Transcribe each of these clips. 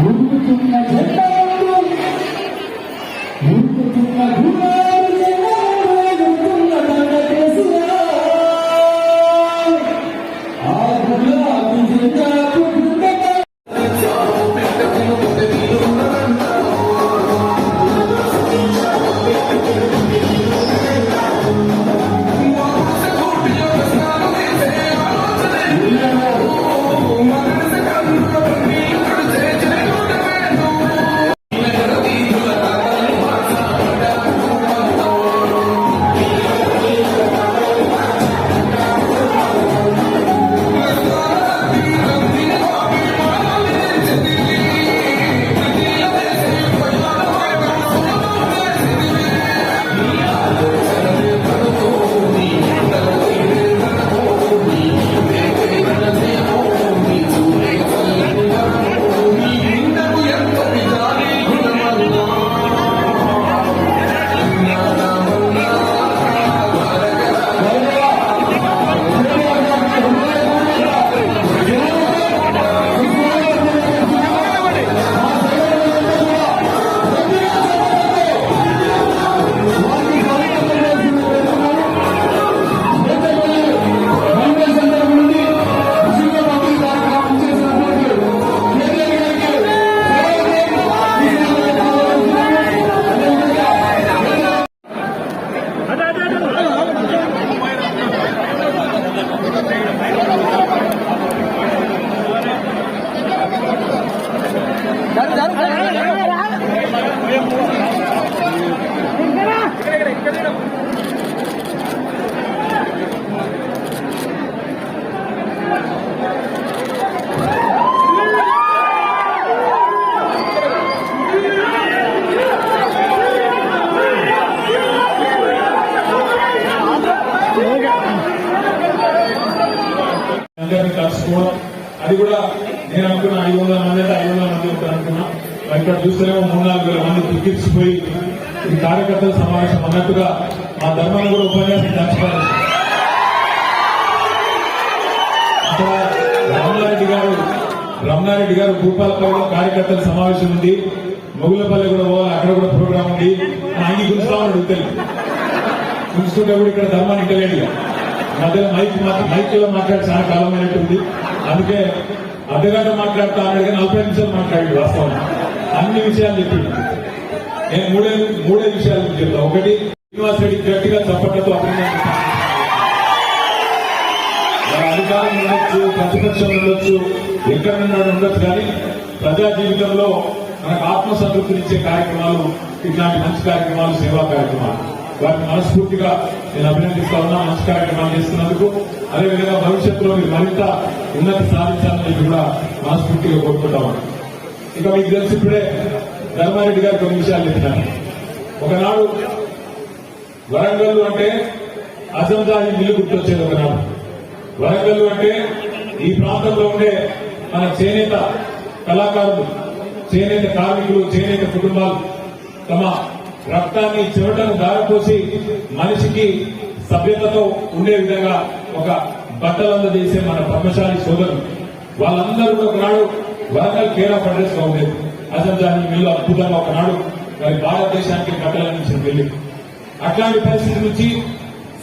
ఊపుతున్న జెండా ఊపుతున్న గులాబీ జెండా అది కూడా నేను అనుకున్న ఐదు వందల మంది అంటే ఐదు వందల మంది ఉంటారు అనుకున్నా. ఇక్కడ చూస్తేనేమో మూడు నాలుగు వేల మంది దుఃఖించిపోయి ఈ కార్యకర్తల సమావేశం అన్నట్టుగా మా ధర్మాన్ని కూడా ఉపన్యాసం దాచిపారు ఇక్కడ గారు రమణారెడ్డి గారు భూపాలపల్లిలో కార్యకర్తల సమావేశం ఉంది. మొగులపల్లి కూడా పోవాలి అక్కడ కూడా ప్రోగ్రాం ఉంది. ఆయన గుంచుతామని అడుగుతాయి గుంచుతుంటే కూడా ఇక్కడ ధర్మాన్ని ఇంటలేడు మధ్యలో మైక్ మాత్రం మైక్లో మాట్లాడి చాలా కాలం అయినట్టుంది. అందుకే అర్ధగంట మాట్లాడుతా అన్నాడు నలభై నిమిషాలు మాట్లాడి వాస్తవం. అన్ని విషయాలు చెప్పి నేను మూడే మూడే విషయాలు చెప్తాను ఒకటి శ్రీనివాస్ రెడ్డి గట్టిగా చప్పట్లతో అధికారం ఉండొచ్చు ప్రతిపక్షం ఉండొచ్చు ఎక్కడ ఉండొచ్చు కానీ ప్రజా జీవితంలో మనకు ఆత్మసంతృప్తినిచ్చే కార్యక్రమాలు ఇట్లాంటి మంచి కార్యక్రమాలు సేవా కార్యక్రమాలు. వారిని మనస్ఫూర్తిగా నేను అభినందిస్తా ఉన్నా మంచి కార్యక్రమాలు చేస్తున్నందుకు అదేవిధంగా భవిష్యత్తులో మీరు మరింత ఉన్నతి సాధించాలని చెప్పి కూడా మనస్ఫూర్తిగా కోరుకుంటాము ఇక మీకు తెలిసి ఇప్పుడే ధర్మారెడ్డి గారు కొన్ని విషయాలు చెప్పినారు. ఒకనాడు వరంగల్ అంటే అజంజాహి మిల్లు గుర్తొచ్చేది ఒకనాడు. వరంగల్ అంటే ఈ ప్రాంతంలో ఉండే మన చేనేత కళాకారులు చేనేత కార్మికులు చేనేత కుటుంబాలు తమ రక్తాన్ని చెమటను దారిపోసి మనిషికి సభ్యతతో ఉండే విధంగా ఒక బట్టలంద చేసే మన పద్మశాలి సోదరులు వాళ్ళందరూ ఒకనాడు వరంగల్ కేర్ ఆఫ్ అడ్రస్గా ఉండేది అసంజాహి మిల్లు అద్భుతంగా ఒకనాడు మరి భారతదేశానికి బట్టలు అందించిన వెళ్ళి అట్లాంటి పరిస్థితి నుంచి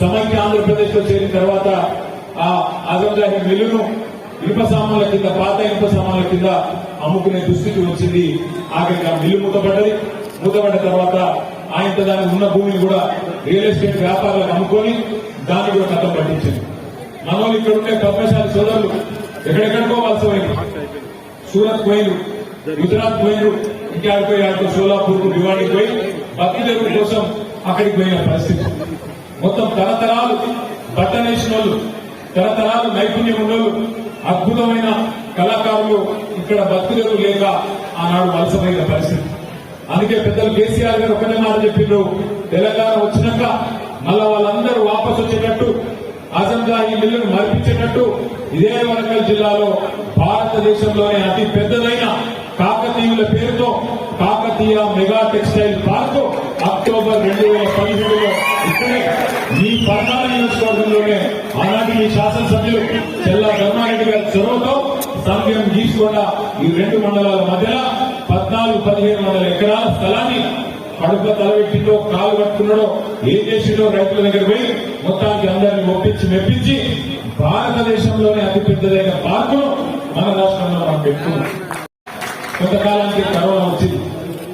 సమైక్య ఆంధ్రప్రదేశ్లో చేరిన తర్వాత ఆ అజంజాహి మిల్లును ఇనుప సామాన్ల కింద పాత ఇనుప సామాన్ల కింద అమ్ముకునే దుస్థితి వచ్చింది. ఆఖరికి ఆ మిల్లు మూతపడ్డది. మూతపడ్డ తర్వాత ఆయనతో దానికి ఉన్న భూమిని కూడా రియల్ ఎస్టేట్ వ్యాపారాలకు అమ్ముకొని దాన్ని కూడా కథం పట్టించింది. మన వాళ్ళు ఇక్కడ ఉండే పద్మశాలి సోదరులు. ఎక్కడెక్కడికో వలస సూరత్ పోయినరు గుజరాత్ పోయినరు ఇంకా పోయి ఆడితో సోలాపూర్కు భివాడికి పోయి బతికి కోసం అక్కడికి పోయిన పరిస్థితి. మొత్తం తరతరాలు బట్టనేసిన వాళ్ళు తరతరాలు నైపుణ్యం ఉన్నోళ్ళు అద్భుతమైన కళాకారులు ఇక్కడ భక్తులు లేక ఆనాడు వలసపోయిన పరిస్థితి. అందుకే పెద్దలు కేసీఆర్ గారు ఒకటే మాట చెప్పిండ్రు. తెలంగాణ వచ్చినాక మళ్ళా వాళ్ళందరూ వాపసు వచ్చేటట్టు అజంగా ఈ మిల్లును మరిపించేటట్టు ఇదే వరంగల్ జిల్లాలో భారతదేశంలోనే అతి పెద్దదైన కాకతీయుల పేరుతో Kakatiya mega textile park October రెండు వేల పదిహేడులో ఇక్కడే మీ పర్ణాల నియోజకవర్గంలోనే ఆనాటి మీ శాసనసభ్యులు చెల్లా ధర్మారెడ్డి గారి చొరవతో సమయం తీసుకున్న ఈ రెండు రెండు మండలాల మధ్యలో పద్నాలుగు పదిహేను వందల ఎకరాల స్థలాన్ని కడుపు తలబెట్టిందో కాలు పట్టుకున్నాడో ఏం చేసిండో రైతుల దగ్గర పోయి మొత్తానికి అందరిని ఒప్పించి మెప్పించి భారతదేశంలోనే అతిపెద్దదైన పార్కును మన రాష్ట్రంలో మనం పెట్టుకున్నాం. కొంతకాలానికి కరోనా వచ్చింది.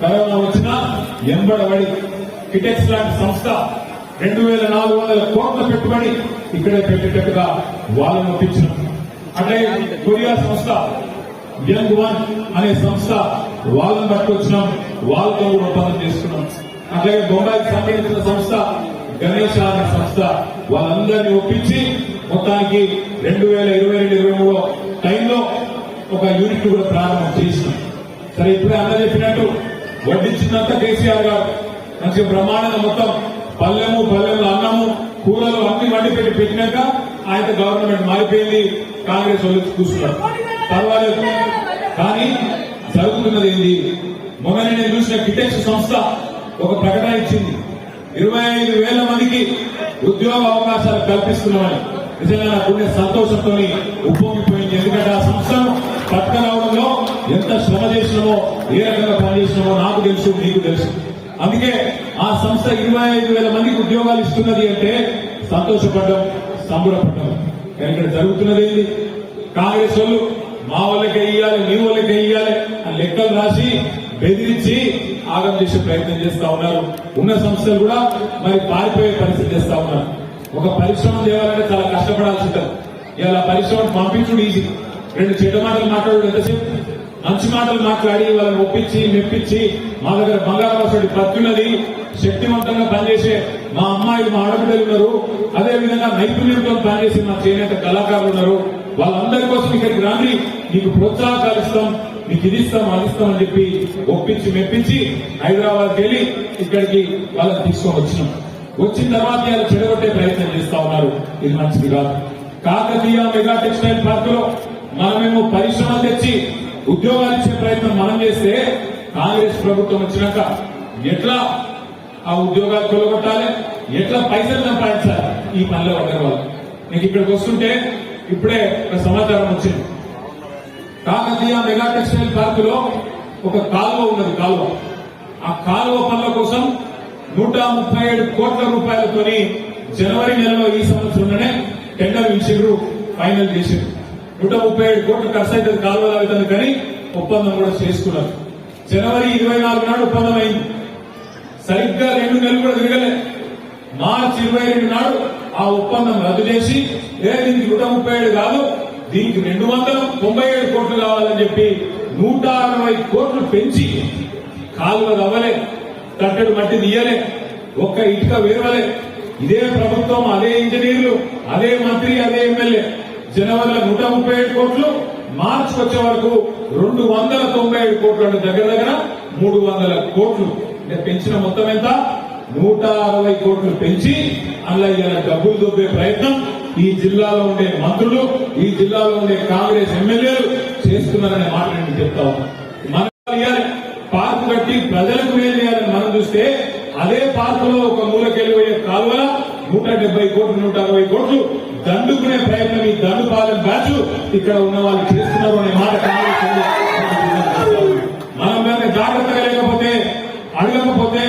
కరోనా వచ్చినా ఎంబడబడి కిటెక్స్ లాంటి సంస్థ రెండు వేల నాలుగు వందల కోట్ల పెట్టుబడి ఇక్కడే పెట్టేటట్టుగా వాళ్ళని ఒప్పించినాం. అంటే కొరియా సంస్థ యంగ్ వన్ అనే సంస్థ వాళ్ళని పట్టుకొచ్చినాం. వాళ్ళతో కూడా ఒప్పందం చేసుకున్నాం. అట్లాగే బొంబాయికి సంబంధించిన సంస్థ గణేష్ అనే సంస్థ వాళ్ళందరినీ ఒప్పించి మొత్తానికి రెండు వేల ఇరవై రెండు ఇరవై మూడో టైంలో ఒక యూనిట్ కూడా ప్రారంభం చేసినాం. సరే ఇప్పుడే అన్న చెప్పినట్టు వడ్డించినంత కేసీఆర్ గారు. మంచిగా బ్రహ్మాండంగా మొత్తం పల్లెము పల్లెము అన్నము కూరలు అన్ని వండి పెట్టి పెట్టినాక ఆయన గవర్నమెంట్ మారిపోయింది. కాంగ్రెస్ వాళ్ళు కూర్చున్నారు. పర్వాలేదు. కానీ జరుగుతున్నది ఏంది? మొన్న నేను చూసిన కిటెక్స్ సంస్థ ఒక ప్రకటన ఇచ్చింది. ఇరవై ఐదు వేల మందికి ఉద్యోగ అవకాశాలు కల్పిస్తున్నామని. నిజంగా నాకు సంతోషంతో ఉప్పొంగిపోయింది. ఎందుకంటే ఆ సంస్థను పట్టుకురావడంలో ఎంత శ్రమ చేసినామో ఏ రకంగా పనిచేసినామో నాకు తెలుసు మీకు తెలుసు. అందుకే ఆ సంస్థ ఇరవై ఐదు వేల మందికి ఉద్యోగాలు ఇస్తున్నది అంటే సంతోషపడ్డం సంబరపడ్డం. కానీ ఇక్కడ జరుగుతున్నది కాంగ్రెస్ వాళ్ళు మా వాళ్ళకి వేయాలి మీ వాళ్ళకి వేయాలి అని లెక్కలు రాసి బెదిరించి ఆగం చేసే ప్రయత్నం చేస్తా ఉన్నారు. ఉన్న సంస్థలు కూడా మరి పారిపోయే పరిస్థితి చేస్తా ఉన్నారు. ఒక పరిశ్రమ చేయాలంటే చాలా కష్టపడాల్సి ఉంటుంది. ఇలా పరిశ్రమ పంపించుడు ఈజీ. రెండు చెడ్డ మాటలు మాట్లాడు ఎంతసేపు? మంచి మాటలు మాట్లాడి వాళ్ళని ఒప్పించి మెప్పించి మా దగ్గర బంగారం వసడి ప్రత్యున్నది శక్తివంతంగా పనిచేసే మా అమ్మాయిలు మా ఆడబిడ్డలు ఉన్నారు. అదేవిధంగా నైపుణ్యంతో పనిచేసే మా చేనేత కళాకారులు ఉన్నారు. వాళ్ళందరి కోసం ఇక్కడికి రాని నీకు ప్రోత్సాహకాలు ఇస్తాం నీకు ఇది ఇస్తాం అది ఇస్తాం అని చెప్పి ఒప్పించి మెప్పించి హైదరాబాద్కి వెళ్ళి ఇక్కడికి వాళ్ళని తీసుకొని వచ్చినాం. వచ్చిన తర్వాత వాళ్ళు చెడగొట్టే ప్రయత్నం చేస్తా ఉన్నారు. ఇది మంచిది కాదు. కాకతీయ మెగా టెక్స్టైల్ పార్క్లో మనమేమో పరిశ్రమ తెచ్చి ఉద్యోగాలు ఇచ్చే ప్రయత్నం మనం చేస్తే కాంగ్రెస్ ప్రభుత్వం వచ్చినాక ఎట్లా ఆ ఉద్యోగాలు కొలగొట్టాలి ఎట్లా పైసలు సంపాదించాలి? ఈ పనిలో పడ్డారు వాళ్ళు నీకు ఇక్కడికి వస్తుంటే ఇప్పుడే ఒక సమాచారం వచ్చింది. కాకతీయ మెగా టెక్స్టైల్ పార్క్లో ఒక కాలువ ఉన్నది కాలువ. ఆ కాలువ పనుల కోసం నూట ముప్పై ఏడు కోట్ల రూపాయలతోని జనవరి నెలలో ఈ సంవత్సరంలోనే టెండర్ ఇచ్చిండ్రు ఫైనల్ చేసిండ్రు. నూట ముప్పై ఏడు కోట్ల ఖర్చు అయితే కాలువ అవుతుంది కానీ ఒప్పందం కూడా చేసుకున్నారు. జనవరి ఇరవై నాలుగు నాడు ఒప్పందం అయింది. సరిగ్గా రెండు నెలలు కూడా తిరగలే. మార్చి ఇరవై రెండు నాడు ఆ ఒప్పందం రద్దు చేసి ఏ దీనికి నూట ముప్పై ఏడు కాదు దీనికి రెండు వందల తొంభై ఏడు కోట్లు కావాలని చెప్పి నూట అరవై కోట్లు పెంచి కాలువ అవ్వలే కట్టడు మట్టి తీయలే ఒక్క ఇటుక వేరవలే. ఇదే ప్రభుత్వం అదే ఇంజనీర్లు అదే మంత్రి అదే ఎమ్మెల్యే. జనవరిలో నూట ముప్పై ఏడు కోట్లు మార్చి వచ్చే వరకు రెండు వందల తొంభై ఏడు కోట్లు దగ్గర దగ్గర మూడు వందల కోట్లు. పెంచిన మొత్తం ఎంత? నూట అరవై కోట్లు పెంచి అలా ఇలా డబ్బులు దొబ్బే ప్రయత్నం ఈ జిల్లాలో ఉండే మంత్రులు ఈ జిల్లాలో ఉండే కాంగ్రెస్ ఎమ్మెల్యేలు చేస్తున్నారనే మాట నేను చెప్తా ఉన్నా. మనం ఇవ్వాలి కట్టి ప్రజలకు మేలు చేయాలని మనం చూస్తే అదే పార్కులో ఒక మూలకెళ్ళిపోయే కాలువల నూట డెబ్బై కోట్లు నూట అరవై కోట్లు దండుకునే ప్రయత్నం ఈ దండుపాలెం బ్యాచ్ ఇక్కడ ఉన్న వాళ్ళు చేస్తున్నారు అనే మాట కాంగ్రెస్ వాళ్ళు మనం దాన్ని జాగ్రత్తగా లేకపోతే అడగకపోతే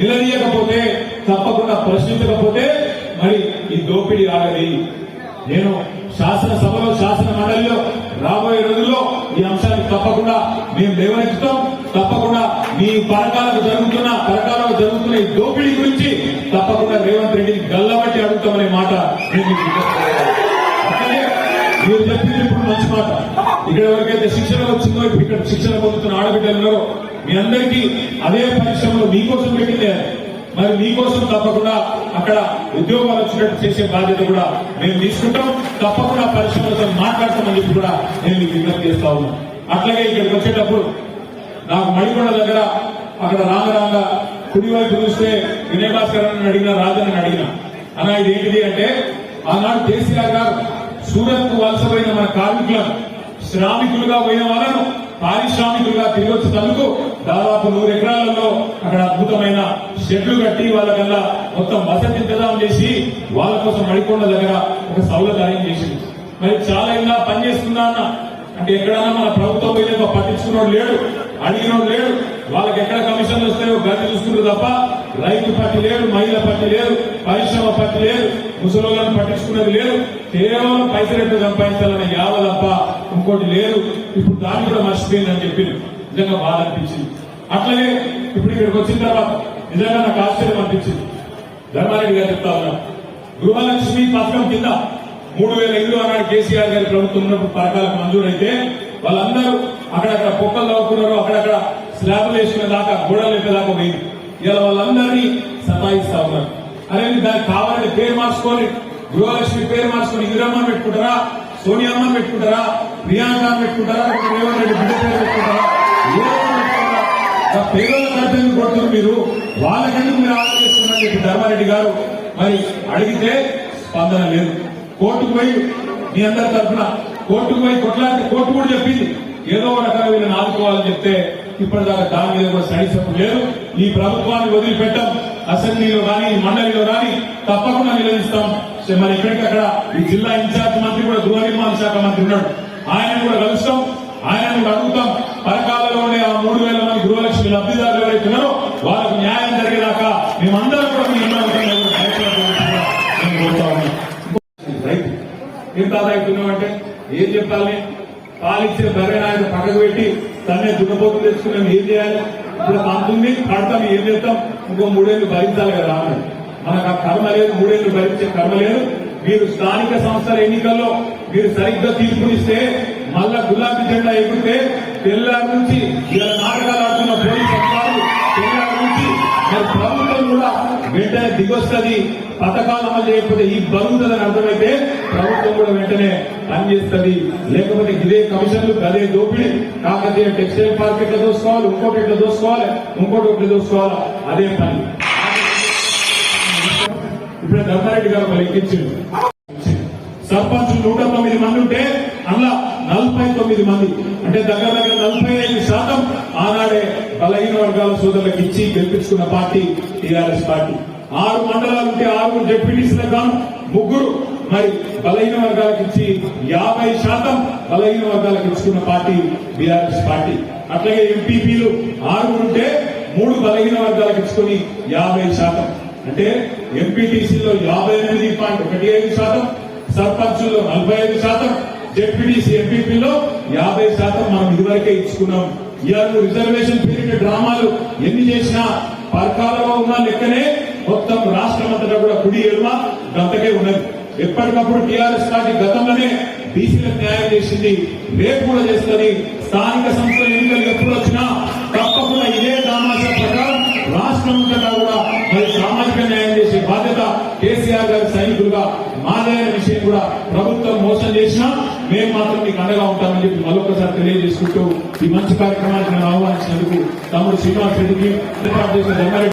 నిలదీయకపోతే తప్పకుండా ప్రశ్నించకపోతే మరి ఈ దోపిడీ ఆగది నేను శాసనసభలో శాసన మండలిలో రాబోయే రోజుల్లో ఈ అంశాన్ని తప్పకుండా మేము లేవనెత్తుతాం. తప్పకుండా మీ పరకాలకు జరుగుతున్న పరకాలకు జరుగుతున్న ఈ దోపిడీ గురించి తప్పకుండా రేవంత్ రెడ్డిని గల్లబట్టి అడుగుతామనే మాట మీరు చెప్పింది ఇప్పుడు మంచి మాట. ఇక్కడ ఎవరికైతే శిక్షణ వచ్చిందో ఇక్కడ శిక్షణ పొందుతున్న ఆడబిడ్డలు ఉన్నారో మీ అందరికీ అదే పరిశ్రమలు మీకోసం పెట్టిందే. మరి మీకోసం తప్పకుండా అక్కడ ఉద్యోగాలు వచ్చినట్టు చేసే బాధ్యత కూడా మేము తీసుకుంటాం. తప్పకుండా పరిశ్రమలతో మాట్లాడతామని చెప్పి కూడా నేను మీకు విజ్ఞప్తి చేస్తా ఉన్నాను అట్లాగే ఇక్కడికి వచ్చేటప్పుడు నాకు మణికొండ దగ్గర అక్కడ రాంగరాంగ కుడివైపు చూస్తే వినయ భాస్కర్ అని అడిగిన రాజని అడిగిన. అన్న ఇది ఏంటిది అంటే ఆనాడు కేసీఆర్ గారు సూరత్కు వలసపోయిన మన కార్మికులను శ్రామికులుగా పోయిన వాళ్ళను పారిశ్రామికులుగా తిరిగి వచ్చేందుకు దాదాపు నూరు ఎకరాలలో అక్కడ అద్భుతమైన షెడ్లు కట్టి వాళ్ళకల్లా మొత్తం వసతి ఇంతజాం చేసి వాళ్ళ కోసం మడికొండ దగ్గర ఒక సౌలత అరేంజ్ చేసింది. మరి చాలా ఇలా పనిచేస్తుందా అన్న? అంటే ఎక్కడన్నా మన ప్రభుత్వం పట్టించుకున్నోడు లేడు అడిగినోడు లేడు. వాళ్ళకి ఎక్కడ కమిషన్లు వస్తాయో గది చూసుకుంటారు తప్ప రైతు పట్టి లేరు మహిళ పట్టి లేదు పరిశ్రమ పట్టి లేదు ముసలోళ్ళని పట్టించుకునేది లేదు. కేవలం పైసలు ఎట్లా సంపాదించాలనే యావ తప్ప ఇంకోటి లేదు. ఇప్పుడు దాన్ని కూడా మర్చిపోయిందని చెప్పి నిజంగా బాధ అనిపించింది అట్లనే ఇప్పుడు ఇక్కడికి వచ్చిన తర్వాత నిజంగా నాకు ఆశ్చర్యం అనిపించింది. ధర్మారెడ్డి గారు చెప్తా ఉన్నా గృహలక్ష్మి పథకం కింద మూడు వేల ఇల్లు అన్నాడు కేసీఆర్ గారి ప్రభుత్వం ఉన్నప్పుడు పథకాలకు మంజూరైతే వాళ్ళందరూ అక్కడక్కడ కుక్కలు తవ్వుకున్నారు అక్కడక్కడ స్లాబ్లు వేసుకునే దాకా గోడలు వేసేదాకా పోయింది. ఇలా వాళ్ళందరినీ సతాయిస్తా ఉన్నారు అరే దానికి కావాలని పేరు మార్చుకొని గృహలక్ష్మి పేరు మార్చుకొని ఇందిరమ్మని పెట్టుకుంటారా? సోనియమ్మని పెట్టుకుంటారా? ప్రియాంక పెట్టుకుంటారా? రేవంత్ రెడ్డి బిడ్డ పేరు పెట్టుకుంటారా? పెట్టుకుంటారా? పేదల కట్టెలు కొడుతున్నారు మీరు. వాళ్ళకెందుకు మీరు ఆలోచిస్తున్నారని చెప్పి ధర్మారెడ్డి గారు మరి అడిగితే స్పందన లేదు. కోర్టుకు పోయి మీ అందరి తరఫున కోర్టుకు పోయి కొట్లాడి కోర్టు కూడా చెప్పింది. ఏదో ఒక రకంగా వీళ్ళని ఆదుకోవాలని చెప్తే ఇప్పటిదాకా దాని మీద కూడా స్టడీ లేదు. ఈ ప్రభుత్వాన్ని వదిలిపెట్టాం. అసెంబ్లీలో కానీ మండలిలో కానీ తప్పకుండా నిలదీస్తాం. మరి ఎక్కడికక్కడ ఈ జిల్లా ఇన్ఛార్జ్ మంత్రి కూడా గృహ నిర్మాణ శాఖ మంత్రి ఉన్నాడు. ఆయన కూడా కలుస్తాం. ఆయన కూడా అడుగుతాం. పరకాలలో ఉండే ఆ మూడు వేల మంది గృహలక్ష్మి లబ్ధిదారులు ఎవరైతే ఉన్నారో వాళ్ళకు న్యాయం జరిగేదాకా మేమందరం కూడా మీ ఇళ్ళ ఉంటున్నాం రైతు ఏం తాత అవుతున్నామంటే ఏం చెప్పాలి? పాలిచ్చే బర్రె ఆయన పక్కకు పెట్టి తన్నే దున్నపోతు మేము ఏం చేయాలి? ఇప్పుడు పంతుంది పడతాం ఏం చేస్తాం? ఇంకో మూడేళ్ళు భరించాలి కదా అన్నాడు మనకు ఆ కర్మ లేదు మూడేళ్ళు భరించే కర్మ లేదు. మీరు స్థానిక సంస్థల ఎన్నికల్లో మీరు సరిగ్గా తీర్పునిస్తే మళ్ళా గులాబీ జెండా ఎగిరితే తెల్లారి నుంచి ఇలా నాటకాలు ఆడుతున్న పోలీసు మరి ప్రభుత్వం కూడా వెంటనే దిగొస్తుంది. పథకాలు అమలు చేయకపోతే ఈ బరుగుతుందని అర్థమైతే ప్రభుత్వం కూడా వెంటనే పనిచేస్తుంది. లేకపోతే ఇదే కమిషన్లు అదే దోపిడీ. కాకతీయ టెక్స్టైల్ పార్క్ ఎట్లా దోసుకోవాలి ఇంకోటి ఎట్లా దోసుకోవాలి ఇంకోటి ఒకటి దోసుకోవాలి? అదే పని. ఇప్పుడు ధర్మారెడ్డి గారు లెక్కించింది సర్పంచ్ నూట తొమ్మిది మంది ఉంటే అందులో నలభై తొమ్మిది మంది అంటే దగ్గర దగ్గర నలభై ఐదు శాతం ఆనాడే బలహీన వర్గాల సోదరులకు ఇచ్చి గెలిపించుకున్న పార్టీ టీఆర్ఎస్ పార్టీ. ఆరు మండలాలు ఉంటే ఆరుగురు జెడ్పీటీసీలకు గాను ముగ్గురు మరి బలహీన వర్గాలకు ఇచ్చి యాభై శాతం బలహీన వర్గాలకు ఇచ్చుకున్న పార్టీ బీఆర్ఎస్ పార్టీ. అట్లాగే ఎంపీపీలు ఆరుగురు ఉంటే మూడు బలహీన వర్గాలకు ఇచ్చుకొని యాభై శాతం. అంటే ఎంపీటీసీలో యాభై ఎనిమిది పాయింట్ ఒకటి ఐదు శాతం సర్పంచుల్లో నలభై ఐదు శాతం జెడ్పీటీసీ ఎంపీపీలో యాభై శాతం మనం ఇదివరకే ఇచ్చుకున్నాం. ఇవాళ రిజర్వేషన్ పీరియడ్ డ్రామాలు ఎన్ని చేసినా పర్కాలలో ఉన్న లెక్కనే మొత్తం రాష్ట్రం అంతటా కూడా కుడి ఎడమ గంతకే ఉన్నది. ఎప్పటికప్పుడు టీఆర్ఎస్ పార్టీ గతంలోనే బీసీలకు న్యాయం చేసింది. రేపు కూడా చేస్తుంది. స్థానిక సంస్థల ఎన్నికలు కూడా ప్రభుత్వం మోసం చేసినా మేము మాత్రం మీకు అండగా ఉంటామని చెప్పి మరొకసారి తెలియజేసుకుంటూ ఈ మంచి కార్యక్రమానికి నేను ఆహ్వానించినందుకు తమ్ముడు శ్రీనివాస్ రెడ్డికి ఏర్పాటు చేసిన